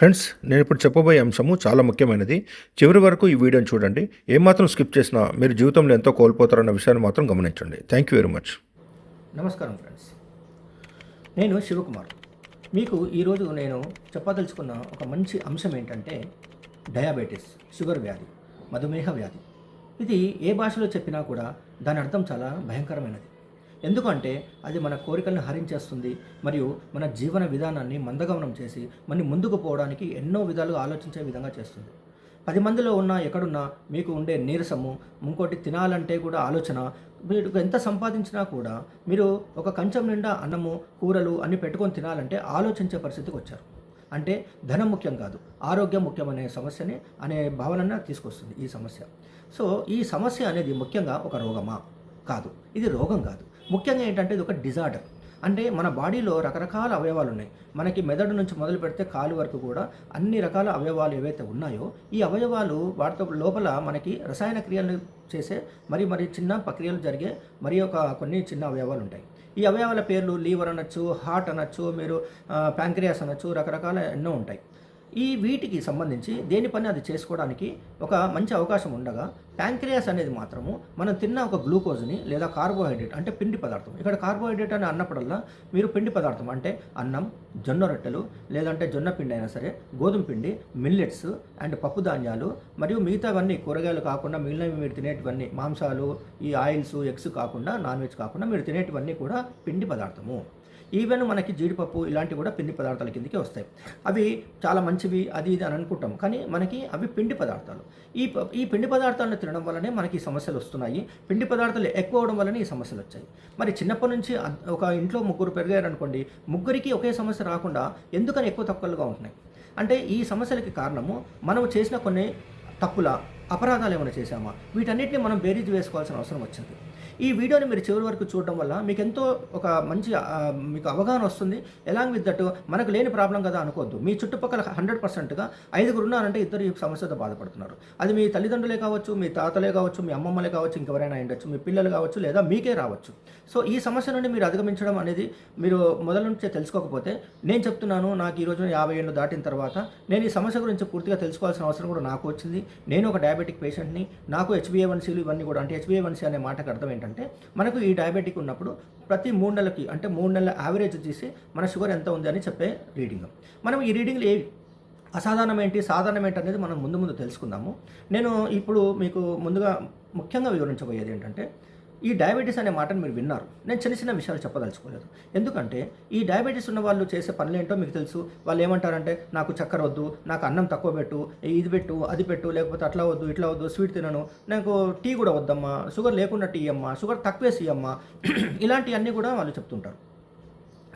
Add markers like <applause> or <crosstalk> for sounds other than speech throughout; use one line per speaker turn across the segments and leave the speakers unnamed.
Friends నేను ఇప్పుడు చెప్పబోయే అంశము చాలా ముఖ్యమైనది. చివరి వరకు ఈ వీడియోని చూడండి. ఏమాత్రం స్కిప్ చేసినా మీరు జీవితంలో ఎంతో కోల్పోతారన్న విషయాన్ని మాత్రం గమనించండి. థ్యాంక్ యూ వెరీ మచ్
నమస్కారం ఫ్రెండ్స్. నేను శివకుమార్. మీకు ఈరోజు నేను చెప్పదలుచుకున్న ఒక మంచి అంశం ఏంటంటే డయాబెటీస్ షుగర్ వ్యాధి మధుమేహ వ్యాధి. ఇది ఏ భాషలో చెప్పినా కూడా దాని అర్థం చాలా భయంకరమైనది. ఎందుకంటే అది మన కోరికలను హరించేస్తుంది మరియు మన జీవన విధానాన్ని మందగమనం చేసి మన ముందుకు పోవడానికి ఎన్నో విధాలుగా ఆలోచించే విధంగా చేస్తుంది. పది మందిలో ఉన్న ఎక్కడున్నా మీకు ఉండే నీరసము ఇంకోటి తినాలంటే కూడా ఆలోచన మీరు ఎంత సంపాదించినా కూడా మీరు ఒక కంచం నిండా అన్నము కూరలు అన్ని పెట్టుకొని తినాలంటే ఆలోచించే పరిస్థితికి వచ్చారు. అంటే ధనం ముఖ్యం కాదు ఆరోగ్యం ముఖ్యమనే సమస్యని అనే భావనను తీసుకొస్తుంది ఈ సమస్య. సో ఈ సమస్య అనేది ముఖ్యంగా ఒక రోగమా? కాదు. ఇది రోగం కాదు. ముఖ్యంగా ఏంటంటే ఇది ఒక డిజార్డర్. అంటే మన బాడీలో రకరకాల అవయవాలు ఉన్నాయి మనకి మెదడు నుంచి మొదలు పెడితే కాలు వరకు కూడా అన్ని రకాల అవయవాలు ఏవైతే ఉన్నాయో ఈ అవయవాలు వాటితో లోపల మనకి రసాయన క్రియలు చేసే మరి మరి చిన్న ప్రక్రియలు జరిగే మరి ఒక కొన్ని చిన్న అవయవాలు ఉంటాయి ఈ అవయవాల పేర్లు లీవర్ అనొచ్చు హార్ట్ అనొచ్చు మీరు ప్యాంక్రియాస్ అనొచ్చు రకరకాల ఎన్నో ఉంటాయి. ఈ వీటికి సంబంధించి దేని పని అది చేసుకోవడానికి ఒక మంచి అవకాశం ఉండగా ప్యాంక్రియాస్ అనేది మాత్రము మనం తిన్న ఒక గ్లూకోజ్ని లేదా కార్బోహైడ్రేట్ అంటే పిండి పదార్థం. ఇక్కడ కార్బోహైడ్రేట్ అని అన్నప్పుడల్లా మీరు పిండి పదార్థం అంటే అన్నం జొన్న రొట్టెలు లేదంటే జొన్న పిండి అయినా సరే గోధుమ పిండి మిల్లెట్స్ అండ్ పప్పు ధాన్యాలు మరియు మిగతావన్నీ కూరగాయలు కాకుండా మిగిలినవి మీరు తినేటివన్నీ మాంసాలు ఈ ఆయిల్స్ ఎగ్స్ కాకుండా నాన్ వెజ్ కాకుండా మీరు తినేటివన్నీ కూడా పిండి పదార్థము. ఈవెన్ మనకి జీడిపప్పు ఇలాంటివి కూడా పిండి పదార్థాల కిందకి వస్తాయి. అవి చాలా మంచివి అది ఇది అని అనుకుంటాం కానీ మనకి అవి పిండి పదార్థాలు. ఈ ప- ఈ పిండి పదార్థాలను తినడం వల్లనే మనకి ఈ సమస్యలు వస్తున్నాయి. పిండి పదార్థాలు ఎక్కువ అవడం వల్లనే ఈ సమస్యలు వచ్చాయి. మరి చిన్నప్పటి నుంచి ఒక ఇంట్లో ముగ్గురు పెరిగారనుకోండి ముగ్గురికి ఒకే సమస్య రాకుండా ఎందుకని ఎక్కువ తక్కువలుగా ఉంటున్నాయి? అంటే ఈ సమస్యలకి కారణము మనం చేసిన కొన్ని తప్పుల అపరాధాలు ఏమైనా చేశామా? వీటన్నిటిని మనం బేరీజ్ వేసుకోవాల్సిన అవసరం వచ్చింది. ఈ వీడియోని మీరు చివరి వరకు చూడడం వల్ల మీకు ఎంతో ఒక మంచి మీకు అవగాహన వస్తుంది. ఎలాంగ్ విత్ దట్ మనకు లేని ప్రాబ్లం కదా అనుకోవద్దు. మీ చుట్టుపక్కల హండ్రెడ్ పర్సెంట్గా ఐదుగురు ఉన్నారంటే ఇద్దరు ఈ సమస్యతో బాధపడుతున్నారు. అది మీ తల్లిదండ్రులే కావచ్చు మీ తాతలే కావచ్చు మీ అమ్మమ్మలే కావచ్చు ఇంకెవరైనా ఉండొచ్చు మీ పిల్లలు కావచ్చు లేదా మీకే రావచ్చు. సో ఈ సమస్య నుండి మీరు అధిగమించడం అనేది మీరు మొదల నుంచే తెలుసుకోకపోతే నేను చెప్తున్నాను నాకు ఈ రోజున యాభై ఏళ్ళు దాటిన తర్వాత నేను ఈ సమస్య గురించి పూర్తిగా తెలుసుకోవాల్సిన అవసరం కూడా నాకు వచ్చింది. నేను ఒక డయాబెటిక్ పేషెంట్ని నాకు హెచ్బిఏవన్సీలు ఇవన్నీ కూడా అంటే హెచ్బిఏవన్సీ అనే మాటకు అర్థం ఏంటంటే మనకు ఈ డయాబెటిక్ ఉన్నప్పుడు ప్రతి మూడు నెలలకి అంటే మూడు నెలల యావరేజ్ తీసి మన షుగర్ ఎంత ఉంది అని చెప్పే రీడింగ్ మనం ఈ రీడింగ్లు ఏ అసాధారణం ఏంటి సాధారణం ఏంటి అనేది మనం ముందు ముందు తెలుసుకుందాము. నేను ఇప్పుడు మీకు ముందుగా ముఖ్యంగా వివరించబోయేది ఏంటంటే ఈ డయాబెటీస్ అనే మాటను మీరు విన్నారు. నేను చిన్న చిన్న విషయాలు చెప్పదలుచుకోలేదు. ఎందుకంటే ఈ డయాబెటీస్ ఉన్న వాళ్ళు చేసే పనులు ఏంటో మీకు తెలుసు. వాళ్ళు ఏమంటారంటే నాకు చక్కెర వద్దు నాకు అన్నం తక్కువ పెట్టు ఇది పెట్టు అది పెట్టు లేకపోతే అట్లా వద్దు ఇట్లా వద్దు స్వీట్ తినను నాకు టీ కూడా వద్దమ్మా షుగర్ లేకుండా టీ అమ్మా షుగర్ తక్కువేసి అమ్మా <clears throat> ఇలాంటివన్నీ కూడా వాళ్ళు చెప్తుంటారు.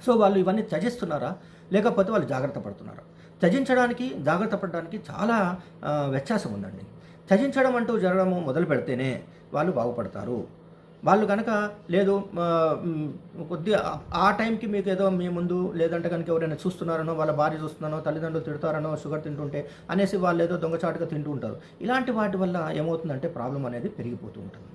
సో వాళ్ళు ఇవన్నీ త్యజిస్తున్నారా? లేకపోతే వాళ్ళు జాగ్రత్త పడుతున్నారా? త్యజించడానికి జాగ్రత్త పడడానికి చాలా వ్యత్యాసం ఉందండి. త్యజించడం అంటూ జరగడం మొదలు పెడితేనే వాళ్ళు బాగుపడతారు. వాళ్ళు కనుక లేదు కొద్దిగా ఆ- టైంకి మీకు ఏదో మీ ముందు లేదంటే కనుక ఎవరైనా చూస్తున్నారనో వాళ్ళ భార్య చూస్తున్నానో తల్లిదండ్రులు తిడతారనో షుగర్ తింటుంటే అనేసి వాళ్ళు ఏదో దొంగచాటుగా తింటూ ఉంటారు. ఇలాంటి వాటి వల్ల ఏమవుతుందంటే ప్రాబ్లం అనేది పెరిగిపోతూ ఉంటుంది.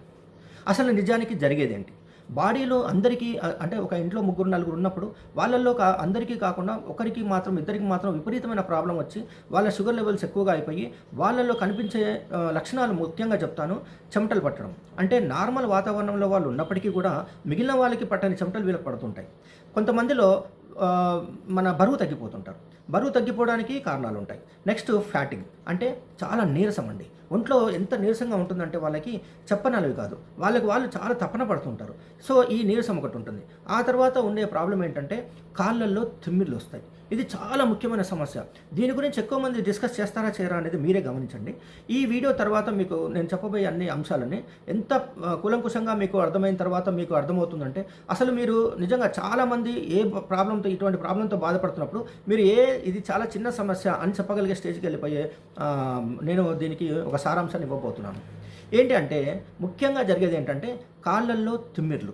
అసలు నిజానికి జరిగేదేంటి? బాడీలో అందరికీ అంటే ఒక ఇంట్లో ముగ్గురు నలుగురు ఉన్నప్పుడు వాళ్ళల్లో కా అందరికీ కాకుండా ఒకరికి మాత్రం ఇద్దరికి మాత్రం విపరీతమైన ప్రాబ్లం వచ్చి వాళ్ళ షుగర్ లెవెల్స్ ఎక్కువగా అయిపోయి వాళ్ళల్లో కనిపించే లక్షణాలు ముఖ్యంగా చెప్తాను. చెమటలు పట్టడం. అంటే నార్మల్ వాతావరణంలో వాళ్ళు ఉన్నప్పటికీ కూడా మిగిలిన వాళ్ళకి పట్టని చెమటలు వీళ్ళకి పడుతుంటాయి. కొంతమందిలో మన బరువు తగ్గిపోతుంటారు. బరువు తగ్గిపోవడానికి కారణాలు ఉంటాయి నెక్స్ట్ ఫ్యాటింగ్. అంటే చాలా నీరసం అండి. ఒంట్లో ఎంత నీరసంగా ఉంటుందంటే వాళ్ళకి చెప్పనలవి కాదు. వాళ్ళకి వాళ్ళు చాలా తపన పడుతుంటారు. సో ఈ నీరసం ఒకటి ఉంటుంది. ఆ తర్వాత ఉండే ప్రాబ్లం ఏంటంటే కాళ్ళల్లో తిమ్మిళ్ళు వస్తాయి. ఇది చాలా ముఖ్యమైన సమస్య. దీని గురించి ఎక్కువ మంది డిస్కస్ చేస్తారా చేయరా అనేది మీరే గమనించండి. ఈ వీడియో తర్వాత మీకు నేను చెప్పబోయే అన్ని అంశాలని ఎంత కులంకుశంగా మీకు అర్థమైన తర్వాత మీకు అర్థమవుతుందంటే అసలు మీరు నిజంగా చాలామంది ఏ ప్రాబ్లంతో ఇటువంటి ప్రాబ్లంతో బాధపడుతున్నప్పుడు మీరు ఏ ఇది చాలా చిన్న సమస్య అని చెప్పగలిగే స్టేజ్కి వెళ్ళిపోయే నేను దీనికి ఒక సారాంశాన్ని ఇవ్వబోతున్నాను. ఏంటి అంటే ముఖ్యంగా జరిగేది ఏంటంటే కాళ్ళల్లో తిమ్మిర్లు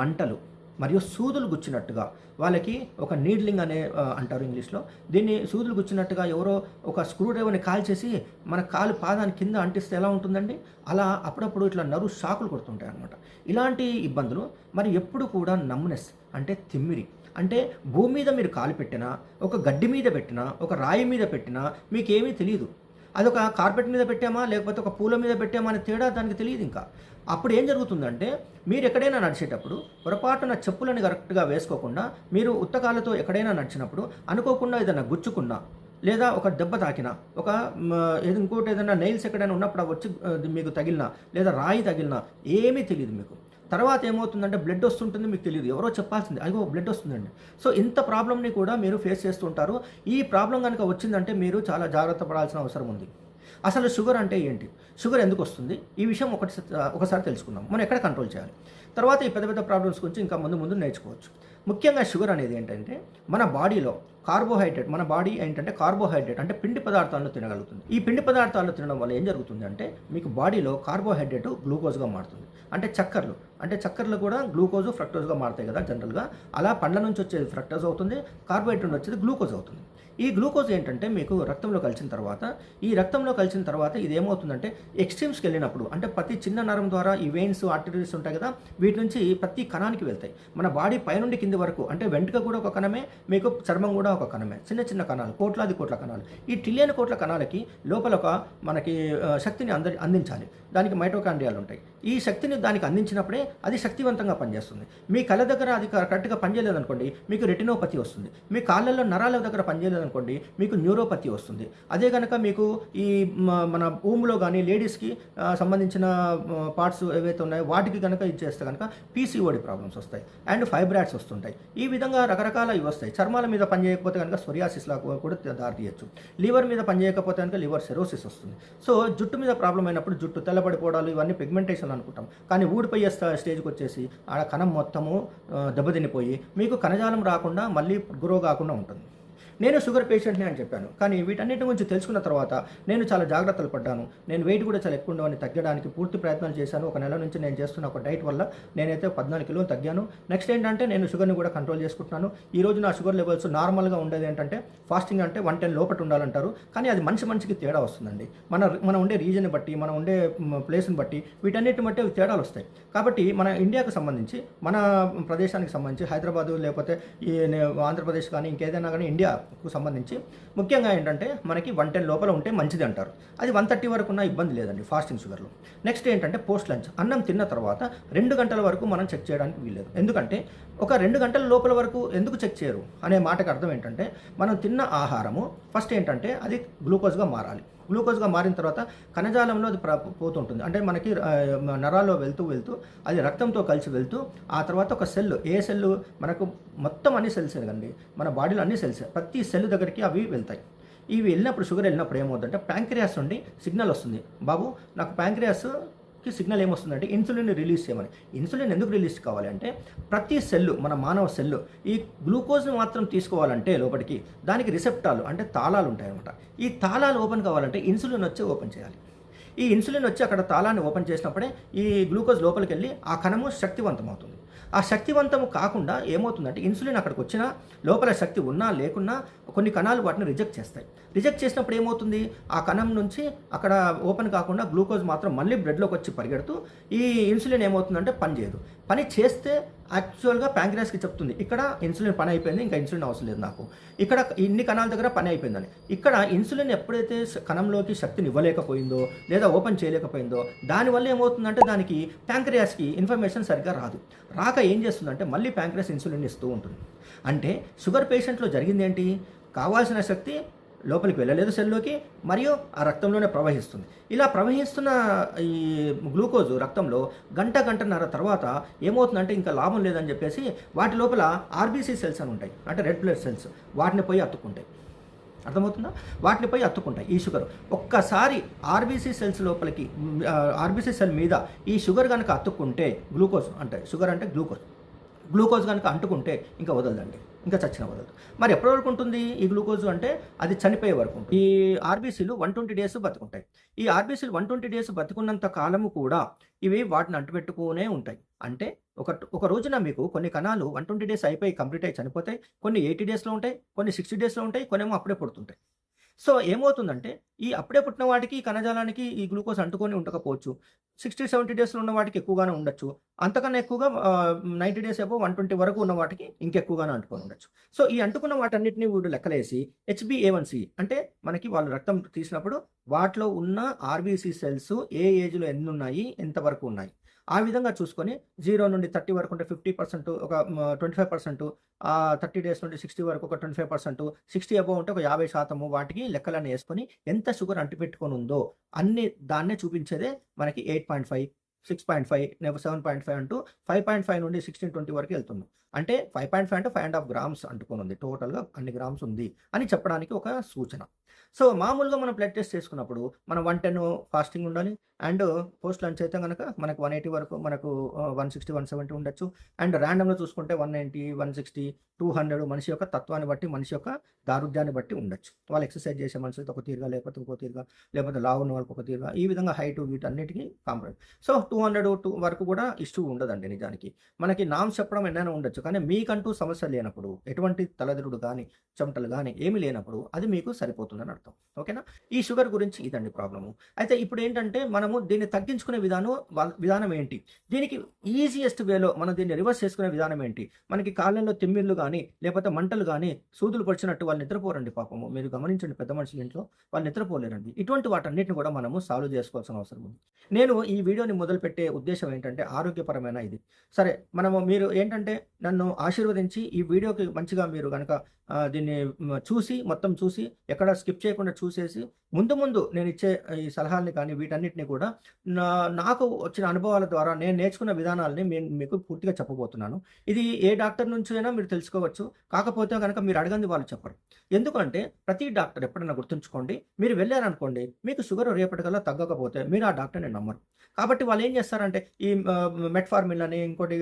మంటలు మరియు సూదులు గుచ్చినట్టుగా వాళ్ళకి ఒక నీడ్లింగ్ అనే అంటారు ఇంగ్లీష్లో. దీన్ని సూదులు గుచ్చినట్టుగా ఎవరో ఒక స్క్రూ డ్రైవర్ని కాల్చేసి మన కాలు పాదాన్ని కింద అంటిస్తే ఎలా ఉంటుందండి? అలా అప్పుడప్పుడు ఇట్లా నరు షాకులు కొడుతుంటాయి అనమాట ఇలాంటి ఇబ్బందులు మరి ఎప్పుడు కూడా నమ్నెస్ అంటే తిమ్మిరి. అంటే భూమి మీద మీరు కాలు పెట్టినా ఒక గడ్డి మీద పెట్టినా ఒక రాయి మీద పెట్టినా మీకేమీ తెలియదు అదొక కార్పెట్ మీద పెట్టామా లేకపోతే ఒక పూల మీద పెట్టామా అనే తేడా దానికి తెలియదు ఇంకా. అప్పుడు ఏం జరుగుతుందంటే మీరు ఎక్కడైనా నడిచేటప్పుడు పొరపాటున చెప్పులను కరెక్ట్గా వేసుకోకుండా మీరు ఉత్తకాలతో ఎక్కడైనా నడిచినప్పుడు అనుకోకుండా ఏదైనా గుచ్చుకున్నా లేదా ఒక దెబ్బ తాకినా ఒక ఏది ఇంకోటి ఏదైనా నెయిల్స్ ఎక్కడైనా ఉన్నప్పుడు వచ్చి మీకు తగిలినా లేదా రాయి తగిలినా ఏమీ తెలియదు మీకు. తర్వాత ఏమవుతుందంటే బ్లడ్ వస్తుంటుంది మీకు తెలియదు ఎవరో చెప్పాల్సింది. అదిగో బ్లడ్ వస్తుందండి. సో ఇంత ప్రాబ్లమ్ని కూడా మీరు ఫేస్ చేస్తుంటారు. ఈ ప్రాబ్లం కనుక వచ్చిందంటే మీరు చాలా జాగ్రత్త పడాల్సిన అవసరం ఉంది. అసలు షుగర్ అంటే ఏంటి? షుగర్ ఎందుకు వస్తుంది? ఈ విషయం ఒకటి ఒకసారి తెలుసుకుందాం. మనం ఎక్కడ కంట్రోల్ చేయాలి? తర్వాత ఈ పెద్ద పెద్ద ప్రాబ్లమ్స్ గురించి ఇంకా ముందు ముందు నేర్చుకోవచ్చు. ముఖ్యంగా షుగర్ అనేది ఏంటంటే మన బాడీలో కార్బోహైడ్రేట్ మన బాడీ ఏంటంటే కార్బోహైడ్రేట్ అంటే పిండి పదార్థాలను తినగలుగుతుంది. ఈ పిండి పదార్థాలను తినడం వల్ల ఏం జరుగుతుంది అంటే మీకు బాడీలో కార్బోహైడ్రేట్ గ్లూకోజ్గా మారుతుంది. అంటే చక్కర్లు అంటే చక్కర్లు కూడా గ్లూకోజ్ ఫ్రక్టోజ్గా మారుతాయి కదా జనరల్గా. అలా పండ్ల నుంచి వచ్చేది ఫ్రక్టోజ్ అవుతుంది కార్బోహైడ్రేట్ వచ్చేది గ్లూకోజ్ అవుతుంది. ఈ గ్లూకోజ్ ఏంటంటే మీకు రక్తంలో కలిసిన తర్వాత ఈ రక్తంలో కలిసిన తర్వాత ఇది ఏమవుతుందంటే ఎక్స్ట్రీమ్స్కి వెళ్ళినప్పుడు అంటే ప్రతి చిన్న నరం ద్వారా ఈ వెయిన్స్ ఆర్టరీస్ ఉంటాయి కదా వీటి నుంచి ప్రతి కణానికి వెళ్తాయి. మన బాడీ పైనుండి కింది వరకు అంటే వెంట్రుక కూడా ఒక కణమే మీకు చర్మం కూడా ఒక కణమే చిన్న చిన్న కణాలు కోట్లాది కోట్ల కణాలు. ఈ ట్రిలియన్ కోట్ల కణాలకి లోపల ఒక మనకి శక్తిని అంద అందించాలి. దానికి మైటోకాండ్రియాలు ఉంటాయి. ఈ శక్తిని దానికి అందించినప్పుడే అది శక్తివంతంగా పనిచేస్తుంది. మీ కళ్ళ దగ్గర అది కరెక్ట్గా పనిచేయలేదనుకోండి మీకు రెటినోపతి వస్తుంది. మీ కాళ్ళల్లో నరాల దగ్గర అనుకోండి మీకు న్యూరోపతి వస్తుంది. అదే కనుక మీకు ఈ మన భూమిలో కానీ లేడీస్కి సంబంధించిన పార్ట్స్ ఏవైతే ఉన్నాయో వాటికి కనుక ఇది చేస్తే కనుక పీసీఓడి ప్రాబ్లమ్స్ వస్తాయి అండ్ ఫైబ్రాయిడ్స్ వస్తుంటాయి. ఈ విధంగా రకరకాల ఇవి వస్తాయి. చర్మాల మీద పనిచేయకపోతే కనుక సొరియాసిస్ లాగా కూడా దారి తీయచ్చు. లివర్ మీద పనిచేయకపోతే కనుక లివర్ సెరోసిస్ వస్తుంది. సో జుట్టు మీద ప్రాబ్లం అయినప్పుడు జుట్టు తెల్లబడిపోవడాలు ఇవన్నీ పిగ్మెంటేషన్ అనుకుంటాం. కానీ ఊడిపోయే స్టేజ్కి వచ్చేసి ఆడ కణం మొత్తము దెబ్బతినిపోయి మీకు కణజాలం రాకుండా మళ్ళీ గ్రో కాకుండా ఉంటుంది. నేను షుగర్ పేషెంట్ని అని చెప్పాను. కానీ వీటన్నిటి గురించి తెలుసుకున్న తర్వాత నేను చాలా జాగ్రత్తలు పడ్డాను. నేను వెయిట్ కూడా చాలా ఎక్కువ ఉండవని తగ్గడానికి. పూర్తి ప్రయత్నాలు చేశాను. ఒక నెల నుంచి నేను చేస్తున్న ఒక డైట్ వల్ల నేనైతే పద్నాలుగు కిలోలు తగ్గాను. నెక్స్ట్ ఏంటంటే నేను షుగర్ని కూడా కంట్రోల్ చేసుకుంటున్నాను. ఈ రోజు నా షుగర్ లెవెల్స్ నార్మల్గా ఉండేది ఏంటంటే ఫాస్టింగ్ అంటే వన్ టెన్ లోపల ఉండాలంటారు. కానీ అది మనిషి మనిషికి తేడా వస్తుందండి. మన మనం ఉండే రీజన్ని బట్టి మనం ఉండే ప్లేస్ని బట్టి వీటన్నిటిని బట్టి అవి తేడాలు వస్తాయి. కాబట్టి మన ఇండియాకు సంబంధించి మన ప్రదేశానికి సంబంధించి హైదరాబాద్ లేకపోతే ఈ ఆంధ్రప్రదేశ్ కానీ ఇంకేదైనా కానీ ఇండియా కు సంబంధించి. ముఖ్యంగా ఏంటంటే మనకి వన్ టెన్ లోపల ఉంటే మంచిది అంటారు. అది వన్ థర్టీ వరకు ఉన్న ఇబ్బంది లేదండి ఫాస్టింగ్ షుగర్లో. నెక్స్ట్ ఏంటంటే పోస్ట్ లంచ్. అన్నం తిన్న తర్వాత రెండు గంటల వరకు మనం చెక్ చేయడానికి వీల్లేదు. ఎందుకంటే ఒక రెండు గంటల లోపల వరకు ఎందుకు చెక్ చేయరు? అనే మాటకు అర్థం ఏంటంటే మనం తిన్న ఆహారము ఫస్ట్ ఏంటంటే అది గ్లూకోజ్గా మారాలి. గ్లూకోజ్గా మారిన తర్వాత కణజాలంలో అది పోతుంటుంది. అంటే మనకి నరాల్లో వెళ్తూ వెళ్తూ అది రక్తంతో కలిసి వెళ్తూ ఆ తర్వాత ఒక సెల్ ఏ సెల్ మనకు మొత్తం అన్ని సెల్స్ కదండి మన బాడీలో అన్ని సెల్స్ ప్రతి సెల్ దగ్గరికి అవి వెళ్తాయి. ఇవి వెళ్ళినప్పుడు షుగర్ వెళ్ళినప్పుడు ఏమవుతుందంటే ప్యాంక్రియాస్ నుండి సిగ్నల్ వస్తుంది. బాబు నాకు ప్యాంక్రియాస్ కి సిగ్నల్ ఏమొస్తుందంటే ఇన్సులిన్ రిలీజ్ చేయమని. ఇన్సులిన్ ఎందుకు రిలీజ్ కావాలంటే ప్రతి సెల్లు మన మానవ సెల్లు ఈ గ్లూకోజ్ని మాత్రం తీసుకోవాలంటే లోపలికి దానికి రిసెప్టాలు అంటే తాళాలు ఉంటాయన్నమాట. ఈ తాళాలు ఓపెన్ కావాలంటే ఇన్సులిన్ వచ్చి ఓపెన్ చేయాలి. ఈ ఇన్సులిన్ వచ్చి అక్కడ తాళాన్ని ఓపెన్ చేసినప్పుడే ఈ గ్లూకోజ్ లోపలికి వెళ్ళి ఆ కణము శక్తివంతమవుతుంది. ఆ శక్తివంతము కాకుండా ఏమవుతుందంటే ఇన్సులిన్ అక్కడికి వచ్చినా లోపల శక్తి ఉన్నా లేకున్నా కొన్ని కణాలు వాటిని రిజెక్ట్ చేస్తాయి. రిజెక్ట్ చేసినప్పుడు ఏమవుతుంది? ఆ కణం నుంచి అక్కడ ఓపెన్ కాకుండా గ్లూకోజ్ మాత్రం మళ్ళీ బ్లడ్లోకి వచ్చి పరిగెడుతూ ఈ ఇన్సులిన్ ఏమవుతుందంటే పని చేయదు పని చేస్తే యాక్చువల్గా ప్యాంక్రియాస్కి చెప్తుంది. ఇక్కడ ఇన్సులిన్ పని అయిపోయింది ఇంకా ఇన్సులిన్ అవసరం లేదు నాకు. ఇక్కడ ఇన్ని కణాల దగ్గర పని అయిపోయిందని. ఇక్కడ ఇన్సులిన్ ఎప్పుడైతే కణంలోకి శక్తిని ఇవ్వలేకపోయిందో లేదా ఓపెన్ చేయలేకపోయిందో దానివల్ల ఏమవుతుందంటే దానికి ప్యాంక్రియాస్కి ఇన్ఫర్మేషన్ సరిగ్గా రాదు. రాక ఏం చేస్తుందంటే మళ్ళీ ప్యాంక్రియాస్ ఇన్సులిన్ ఇస్తూ ఉంటుంది. అంటే షుగర్ పేషెంట్లో జరిగింది ఏంటి కావాల్సిన శక్తి లోపలికి వెళ్ళలేదు సెల్లోకి మరియు ఆ రక్తంలోనే ప్రవహిస్తుంది. ఇలా ప్రవహిస్తున్న ఈ గ్లూకోజ్ రక్తంలో గంట గంటన్నర తర్వాత ఏమవుతుందంటే ఇంకా లాభం లేదని చెప్పేసి వాటి లోపల ఆర్బీసీ సెల్స్ అని ఉంటాయి. అంటే రెడ్ బ్లడ్ సెల్స్ వాటిని పోయి అతుక్కుంటాయి. అర్థమవుతుందా? వాటిని పోయి అత్తుకుంటాయి ఈ షుగర్. ఒక్కసారి ఆర్బీసీ సెల్స్ లోపలికి ఆర్బీసీ సెల్ మీద ఈ షుగర్ కనుక అతుక్కుంటే గ్లూకోజ్ అంటే షుగర్ అంటే గ్లూకోజ్. గ్లూకోజ్ కనుక అంటుకుంటే ఇంకా వదలదండి. ఇంకా చచ్చిన వదలదు. మరి ఎప్పటి వరకు ఉంటుంది ఈ గ్లూకోజ్ అంటే? అది చనిపోయే వరకు ఉంటుంది. ఈ ఆర్బీసీలు వన్ ట్వంటీ డేస్ బతుకుంటాయి. ఈ ఆర్బీసీలు వన్ ట్వంటీ డేస్ బతుకున్నంత కాలము కూడా ఇవి వాటిని అంటుపెట్టుకునే ఉంటాయి. అంటే ఒక ఒక రోజున మీకు కొన్ని కణాలు వన్ ట్వంటీ డేస్ అయిపోయి కంప్లీట్ అయి చనిపోతాయి. కొన్ని ఎయిటీ డేస్లో ఉంటాయి. కొన్ని సిక్స్టీ డేస్లో ఉంటాయి. కొన్ని ఏమో అప్పుడే పుడుతుంటాయి. సో ఏమవుతుందంటే ఈ అప్పుడే పుట్టిన వాటికి ఈ కణజాలానికి ఈ గ్లూకోజ్ అంటుకొని ఉండకపోవచ్చు. సిక్స్టీ సెవెంటీ డేస్లో ఉన్న వాటికి ఎక్కువగానే ఉండొచ్చు. అంతకన్నా ఎక్కువగా నైంటీ డేస్ ఏపో వన్ ట్వంటీ వరకు ఉన్న వాటికి ఇంకెక్కువగానే అంటుకొని ఉండొచ్చు. సో ఈ అంటుకున్న వాటన్నిటిని వీడు లెక్కలేసి హెచ్బిఏవన్సి అంటే మనకి వాళ్ళు రక్తం తీసినప్పుడు వాటిలో ఉన్న ఆర్బీసీ సెల్స్ ఏ ఏజ్లో ఎన్ని ఉన్నాయి ఎంతవరకు ఉన్నాయి. ఆ విధంగా చూసుకొని జీరో నుండి థర్టీ వరకు ఉంటే ఫిఫ్టీ పర్సెంట్ ఒక twenty five percent thirty days నుండి సిక్స్టీ వరకు ఒక twenty five percent sixty above ఉంటే ఒక యాభై శాతము వాటికి లెక్కలన్నీ వేసుకొని ఎంత షుగర్ అంటిపెట్టుకొని ఉందో అన్ని దాన్నే చూపించేదే మనకి eight point five six point five seven point five అంటూ ఫైవ్ పాయింట్ ఫైవ్ నుండి సిక్స్టీన్ ట్వంటీ వరకు వెళ్తుంది. అంటే ఫైవ్ పాయింట్ ఫైవ్ అంటే ఫైవ్ అండ్ హాఫ్ గ్రామ్స్ అంటుకొని ఉంది టోటల్గా అన్ని గ్రామ్స్ ఉంది అని చెప్పడానికి ఒక సూచన. సో మామూలుగా మనం బ్లడ్ టెస్ట్ చేసుకున్నప్పుడు మనం వన్ టెన్ ఫాస్టింగ్ ఉండాలి అండ్ పోస్ట్ లంచ్ అయితే కనుక మనకు వన్ ఎయిటీ వరకు మనకు వన్ సిక్స్టీ వన్ సెవెంటీ ఉండొచ్చు. అండ్ ర్యాండమ్లో చూసుకుంటే one ninety one sixty two hundred మనిషి యొక్క తత్వాన్ని బట్టి మనిషి యొక్క దారుఢ్యాన్ని బట్టి ఉండొచ్చు. వాళ్ళు ఎక్సర్సైజ్ చేసే మనిషి ఒక తీరుగా లేకపోతే ఇంకో తీరుగా లేకపోతే లావు ఉన్న వాళ్ళకి ఒక తీరుగా ఈ విధంగా హైట్ వీటన్నిటికీ compromise so two hundred two వరకు కూడా ఇష్యూ ఉండదండి నిజానికి. మనకి నామ్స్ చెప్పడం ఎన్నైనా ఉండొచ్చు. కానీ మీకంటూ సమస్య లేనప్పుడు ఎటువంటి తలదిరుడు కానీ చెమటలు కానీ ఏమి లేనప్పుడు అది మీకు సరిపోతుందని అర్థం. ఓకేనా? ఈ షుగర్ గురించి ఇదండి ప్రాబ్లము. అయితే ఇప్పుడు ఏంటంటే మన మనము దీన్ని తగ్గించుకునే విధానం విధానం ఏంటి? దీనికి ఈజియెస్ట్ వేలో మనం దీన్ని రివర్స్ చేసుకునే విధానం ఏంటి? మనకి కాళ్ళల్లో తిమ్మిళ్ళు కానీ లేకపోతే మంటలు కానీ సూదులు పొడిచినట్టు వాళ్ళు నిద్రపోరండి పాపము. మీరు గమనించండి పెద్ద మనుషుల ఇంట్లో వాళ్ళు నిద్రపోలేరండి. ఇటువంటి వాటన్నిటిని కూడా మనము సాల్వ్ చేసుకోవాల్సిన అవసరం ఉంది. నేను ఈ వీడియోని మొదలుపెట్టే ఉద్దేశం ఏంటంటే ఆరోగ్యపరమైన ఇది. సరే మనము మీరు ఏంటంటే నన్ను ఆశీర్వదించి ఈ వీడియోకి మంచిగా మీరు కనుక దీన్ని చూసి మొత్తం చూసి ఎక్కడ స్కిప్ చేయకుండా చూసేసి ముందు ముందు నేను ఇచ్చే ఈ సలహాలని కానీ వీటన్నిటిని కూడా నా నాకు వచ్చిన అనుభవాల ద్వారా నేను నేర్చుకున్న విధానాలని నేను మీకు పూర్తిగా చెప్పబోతున్నాను. ఇది ఏ డాక్టర్ నుంచి అయినా మీరు తెలుసుకోవచ్చు. కాకపోతే కనుక మీరు అడగంది వాళ్ళు చెప్పరు. ఎందుకంటే ప్రతి డాక్టర్ ఎప్పుడైనా గుర్తుంచుకోండి మీరు వెళ్ళారనుకోండి మీకు షుగర్ రేపటికల్లా తగ్గకపోతే మీరు ఆ డాక్టర్ని నమ్మరు. కాబట్టి వాళ్ళు ఏం చేస్తారంటే ఈ మెట్ఫార్మిల్ అని ఇంకోటి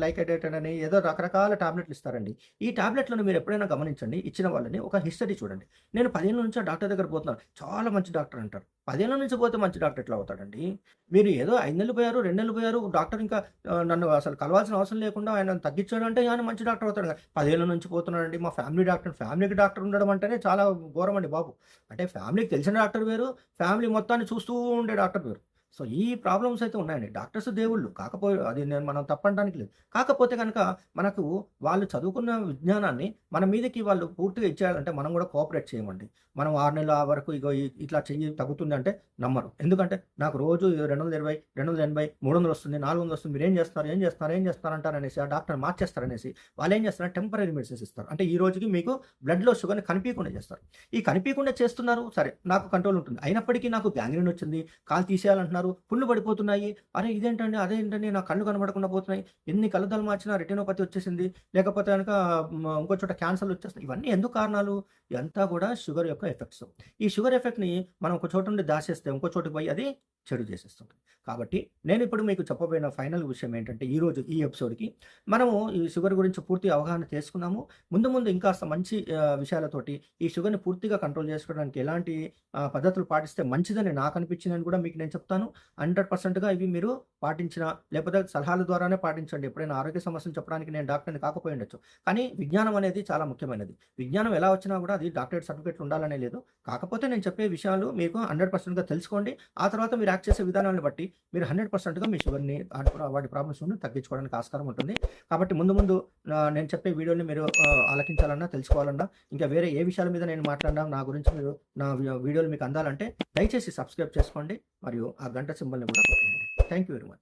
గ్లైకైడేట్ అని ఏదో రకరకాల టాబ్లెట్లు ఇస్తారండి. ఈ టాబ్లెట్లను మీరు ఎప్పుడైనా గమనించండి ఇచ్చిన వాళ్ళని ఒక హిస్టరీ చూడండి. నేను పదిహేను నుంచి డాక్టర్ దగ్గర పోతున్నాను. చాలా మంచి డాక్టర్ అంటారు. పదిహేను నుంచి పోతే మంచి డాక్టర్ ఎట్లా అవుతాడండి? మీరు ఏదో ఐదు నెలలు పోయారు రెండు నెలలు పోయారు డాక్టర్ ఇంకా నన్ను అసలు కలవాల్సిన అవసరం లేకుండా ఆయన తగ్గించాడు అంటే ఆయన మంచి డాక్టర్ అవుతాడు కదా. పదేళ్ళ నుంచి పోతున్నాడండి. మా ఫ్యామిలీ డాక్టర్ ఫ్యామిలీకి డాక్టర్ ఉండడం అంటేనే చాలా ఘోరం అండి బాబు. అంటే ఫ్యామిలీకి తెలిసిన డాక్టర్ వేరు ఫ్యామిలీ మొత్తాన్ని చూస్తూ ఉండే డాక్టర్ వేరు. సో ఈ ప్రాబ్లమ్స్ అయితే ఉన్నాయండి. డాక్టర్స్ దేవుళ్ళు కాకపోతే అది నేను మనం తప్పనడానికి లేదు. కాకపోతే కనుక మనకు వాళ్ళు చదువుకున్న విజ్ఞానాన్ని మన మీదకి వాళ్ళు పూర్తిగా ఇచ్చేయాలంటే మనం కూడా కోఆపరేట్ చేయమండి. మనం ఆరు నెలల వరకు ఇగో ఇట్లా చెయ్యి తగ్గుతుంది అంటే నమ్మరు. ఎందుకంటే నాకు రోజు రెండు వందల ఇరవై రెండు వందల ఎనభై మూడు వందలు వస్తుంది నాలుగు వందలు వస్తుంది. మీరు ఏం చేస్తారు ఏం చేస్తారు ఏం చేస్తారు అనేసి ఆ డాక్టర్ మార్చేస్తారనేసి వాళ్ళు ఏం చేస్తారు టెంపరీ మెడిసిన్స్ ఇస్తారు. అంటే ఈ రోజుకి మీకు బ్లడ్లో షుగర్ని కనిపించకుండా చేస్తారు. ఈ కనిపించకుండా చేస్తున్నారు సరే నాకు కంట్రోల్ ఉంటుంది. అయినప్పటికీ నాకు గ్యాంగ్రీన్ వచ్చింది కాలు తీసేయాలంటున్నారు పుళ్ళు పడిపోతున్నాయి. అరే ఇదేంటండి? అదేంటండి? నా కళ్ళు కనబడకుండా పోతున్నాయి. ఎన్ని కళ్ళద్దాలు మార్చినా రెటినోపతి వచ్చేసింది. లేకపోతే కనుక ఇంకో చోట క్యాన్సర్లు వచ్చేస్తాయి ఇవన్నీ ఎందుకు కారణాలు? ఇదంతా కూడా షుగర్ యొక్క ఎఫెక్ట్స్. ఈ షుగర్ ఎఫెక్ట్ని మనం ఒక చోట నుండి దాచేస్తే ఇంకో చోటుకి పోయి అది చెడు చేసేస్తుంది. కాబట్టి నేను ఇప్పుడు మీకు చెప్పబోయిన ఫైనల్ విషయం ఏంటంటే ఈ రోజు ఈ ఎపిసోడ్కి మనము ఈ షుగర్ గురించి పూర్తి అవగాహన చేసుకున్నాము. ముందు ముందు ఇంకాస్త మంచి విషయాలతోటి ఈ షుగర్ని పూర్తిగా కంట్రోల్ చేసుకోవడానికి ఎలాంటి పద్ధతులు పాటిస్తే మంచిదని నాకు అనిపించిందని కూడా మీకు నేను చెప్తాను. హండ్రెడ్ పర్సెంట్గా ఇవి మీరు పాటించిన లేకపోతే సలహాల ద్వారానే పాటించండి. ఎప్పుడైనా ఆరోగ్య సమస్యలు చెప్పడానికి నేను డాక్టర్ని కాకపోయి ఉండొచ్చు. కానీ విజ్ఞానం అనేది చాలా ముఖ్యమైనది. విజ్ఞానం ఎలా వచ్చినా కూడా అది డాక్టరేట్ సర్టిఫికేట్ ఉండాలనే లేదు. కాకపోతే నేను చెప్పే విషయాలు మీకు హండ్రెడ్ పర్సెంట్గా తెలుసుకోండి. ఆ తర్వాత మీరు యాక్ట్ చేసే విధానాన్ని బట్టి మీరు హండ్రెడ్ పర్సెంట్గా మీ షుగర్ని వాటి ప్రాబ్లమ్స్ తగ్గించుకోవడానికి ఆస్కారం ఉంటుంది. కాబట్టి ముందు ముందు నేను చెప్పే వీడియోని మీరు ఆలకించాలన్నా తెలుసుకోవాలన్నా ఇంకా వేరే ఏ విషయాల మీద నేను మాట్లాడినా నా గురించి మీరు నా వీడియోలు మీకు అందాలంటే దయచేసి సబ్స్క్రైబ్ చేసుకోండి. మరియు ఆ గంట సింబల్ని కూడా కొట్టేయండి. Thank you very much